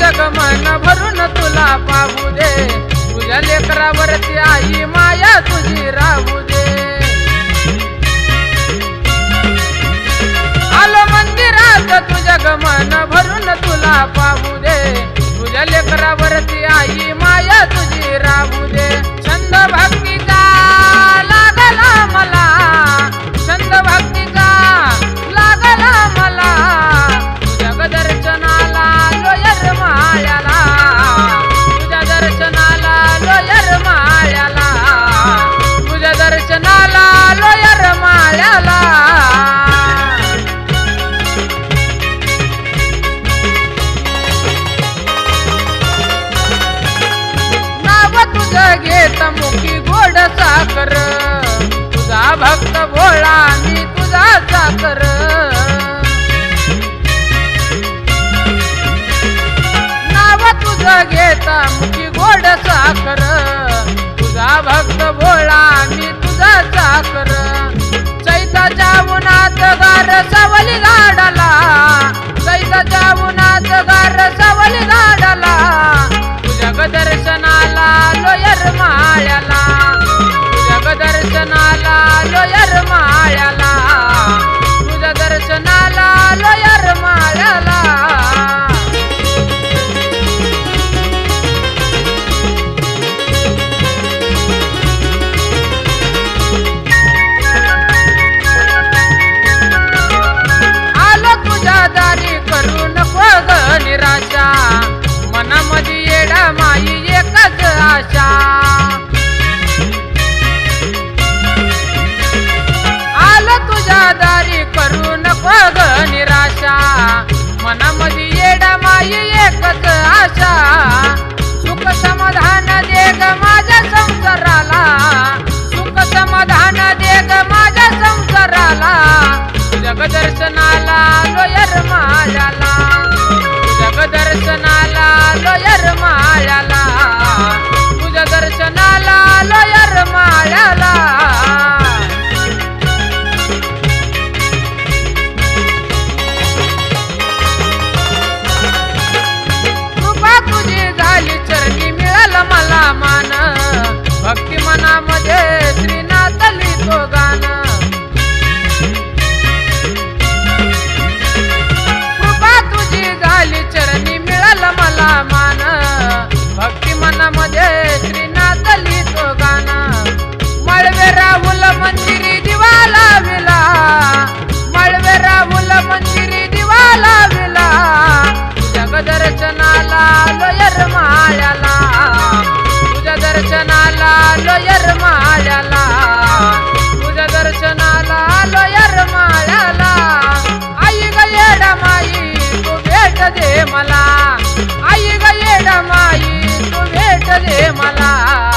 जग मन भरून तुला पाहू दे. तुझ्या लेकरावरती आई माया तुझी राहू दे. आलो मंदिरात तुझ्या मन भरून तुला पाहू दे. तुझ्या लेकरावरती आई माया तुझी राहू भोळा मी तुझा साखर. नाव तुझं घेता मुखी गोड साखर. तुझा भक्त भोळा मी तुझा साखर. चैताच्या उन्हात गार ग निराशा मनामध्ये येडा माई एकच आशा. सुख समाधान देग माझ्या संसाराला. सुख समाधान देग माझ्या संसाराला. जगदर्शनाला लोयर मायाला. जगदर्शनाला लोयर मायाला. मला. आई गेड माई तू भेटले मला.